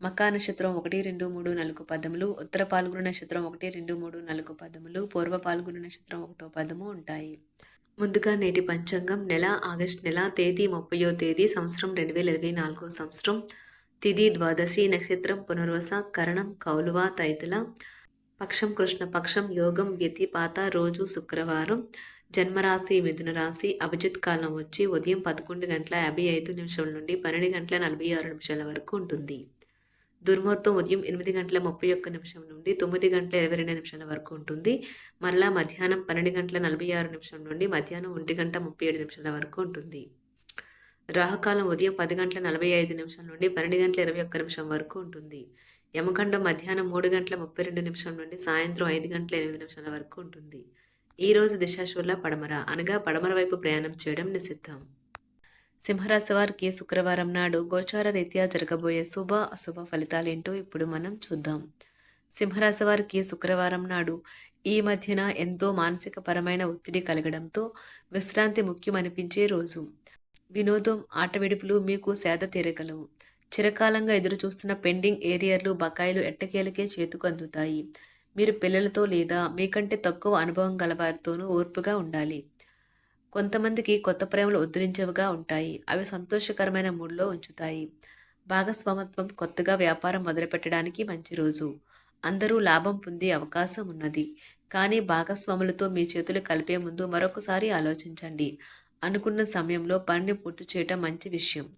మకా నక్షత్రం ఒకటి రెండు మూడు నాలుగు పదములు ఉత్తర పాల్గొన నక్షత్రం ఒకటి రెండు మూడు నాలుగు పదములు పూర్వ పాల్గొన నక్షత్రం ఒకటో పదము ఉంటాయి. ముందుగా నేటి పంచాంగం నెల ఆగస్ట్ నెల తేదీ ముప్పయో తేదీ సంవత్సరం రెండు వేల ఇరవై నాలుగో సంవత్సరం. తిది ద్వాదశి నక్షత్రం పునర్వస కరణం కౌలువ తైతుల పక్షం కృష్ణ పక్షం యోగం వ్యతిపాత రోజు శుక్రవారం జన్మరాశి మిథున రాశి అభిజిత్ కాలం వచ్చి ఉదయం పదకొండు గంటల యాభై ఐదు నిమిషాల నుండి పన్నెండు గంటల నలభై ఆరు నిమిషాల వరకు ఉంటుంది. దుర్ముహూర్తం ఉదయం ఎనిమిది గంటల ముప్పై ఒక్క నిమిషం నుండి తొమ్మిది గంటల ఇరవై రెండు నిమిషాల వరకు ఉంటుంది. మరలా మధ్యాహ్నం పన్నెండు గంటల నలభై ఆరు నిమిషం నుండి మధ్యాహ్నం ఒంటి గంట ముప్పై ఏడు నిమిషాల వరకు ఉంటుంది. రాహుకాలం ఉదయం పది గంటల నలభై ఐదు నిమిషం నుండి పన్నెండు గంటల ఇరవై ఒక్క నిమిషం వరకు ఉంటుంది. యమఖండం మధ్యాహ్నం మూడు గంటల ముప్పై రెండు నిమిషం నుండి సాయంత్రం ఐదు గంటల ఎనిమిది నిమిషాల వరకు ఉంటుంది. ఈరోజు రోజు దిశాశూల పడమర అనగా పడమర వైపు ప్రయాణం చేయడం నిషిద్ధం. సింహరాశి వారికి శుక్రవారం నాడు గోచార రీత్యా జరగబోయే శుభ అశుభ ఫలితాలేంటో ఇప్పుడు మనం చూద్దాం. సింహరాశి వారికి శుక్రవారం నాడు ఈ మధ్యన ఎంతో మానసిక పరమైన ఒత్తిడి కలగడంతో విశ్రాంతి ముఖ్యమనిపించే రోజు. వినోదం ఆటవిడుపులు మీకు సేద తీరగలవు. చిరకాలంగా ఎదురుచూస్తున్న పెండింగ్ ఏరియర్లు బకాయిలు ఎట్టకేలకే చేతుకు అందుతాయి. మీరు పిల్లలతో లేదా మీకంటే తక్కువ అనుభవం గలవారితోనూ ఓర్పుగా ఉండాలి. కొంతమందికి కొత్త ప్రేమలు ఉద్ధరించవుగా ఉంటాయి. అవి సంతోషకరమైన మూడ్లో ఉంచుతాయి. భాగస్వామత్వం కొత్తగా వ్యాపారం మొదలుపెట్టడానికి మంచి రోజు. అందరూ లాభం పొందే అవకాశం ఉన్నది. కానీ భాగస్వాములతో మీ చేతులు కలిపే ముందు మరొకసారి ఆలోచించండి. అనుకున్న సమయంలో పనిని పూర్తి చేయటం మంచి విషయం.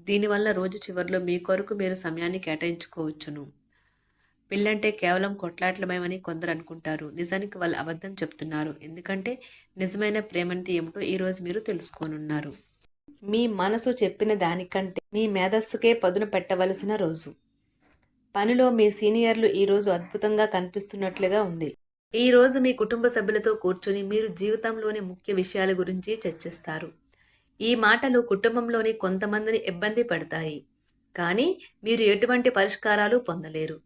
దీనివల్ల రోజు చివరిలో మీ కొరకు మీరు సమయాన్ని కేటాయించుకోవచ్చును. పెళ్ళంటే కేవలం కొట్లాటలమేమని కొందరు అనుకుంటారు. నిజానికి వాళ్ళు అబద్ధం చెప్తున్నారు. ఎందుకంటే నిజమైన ప్రేమంటే ఏమిటో ఈరోజు మీరు తెలుసుకోనున్నారు. మీ మనసు చెప్పిన దానికంటే మీ మేధస్సుకే పదును పెట్టవలసిన రోజు. పనిలో మీ సీనియర్లు ఈరోజు అద్భుతంగా కనిపిస్తున్నట్లుగా ఉంది. ఈ రోజు మీ కుటుంబ సభ్యులతో కూర్చొని మీరు జీవితంలోని ముఖ్య విషయాల గురించి చర్చిస్తారు. ఈ మాటలు కుటుంబంలోని కొంతమందిని ఇబ్బంది పడతాయి. కానీ మీరు ఎటువంటి పరిష్కారాలు పొందలేరు.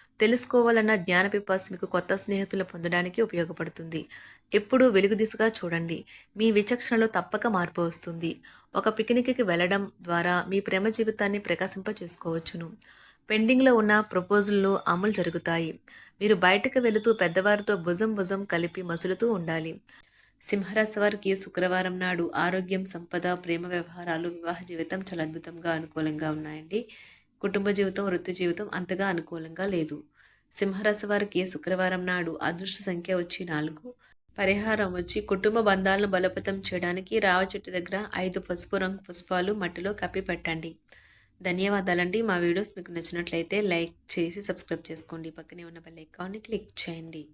తెలుసుకోవాలన్న జ్ఞాన పిపాస్ మీకు కొత్త స్నేహితులు పొందడానికి ఉపయోగపడుతుంది. ఎప్పుడూ వెలుగు దిశగా చూడండి. మీ విచక్షణలో తప్పక మార్పు వస్తుంది. ఒక పిక్నిక్కి వెళ్ళడం ద్వారా మీ ప్రేమ జీవితాన్ని ప్రకాశింప చేసుకోవచ్చును పెండింగ్లో ఉన్న ప్రపోజల్లు అమలు జరుగుతాయి. మీరు బయటకు వెళుతూ పెద్దవారితో భుజం భుజం కలిపి మసులుతూ ఉండాలి. సింహరాశి వారికి శుక్రవారం నాడు ఆరోగ్యం సంపద ప్రేమ వ్యవహారాలు వివాహ జీవితం చాలా అద్భుతంగా అనుకూలంగా ఉన్నాయండి. కుటుంబ జీవితం వృత్తి జీవితం అంతగా అనుకూలంగా లేదు. సింహరాశి వారికి శుక్రవారం నాడు అదృష్ట సంఖ్య వచ్చి నాలుగు. పరిహారం వచ్చి కుటుంబ బంధాలను బలోపేతం చేయడానికి రావ చెట్టు దగ్గర ఐదు పసుపు రంగు పుష్పాలు మట్టిలో కప్పి పెట్టండి. ధన్యవాదాలండి. మా వీడియోస్ మీకు నచ్చినట్లయితే లైక్ చేసి సబ్స్క్రైబ్ చేసుకోండి. పక్కనే ఉన్న బెల్ ఐకాన్ని క్లిక్ చేయండి.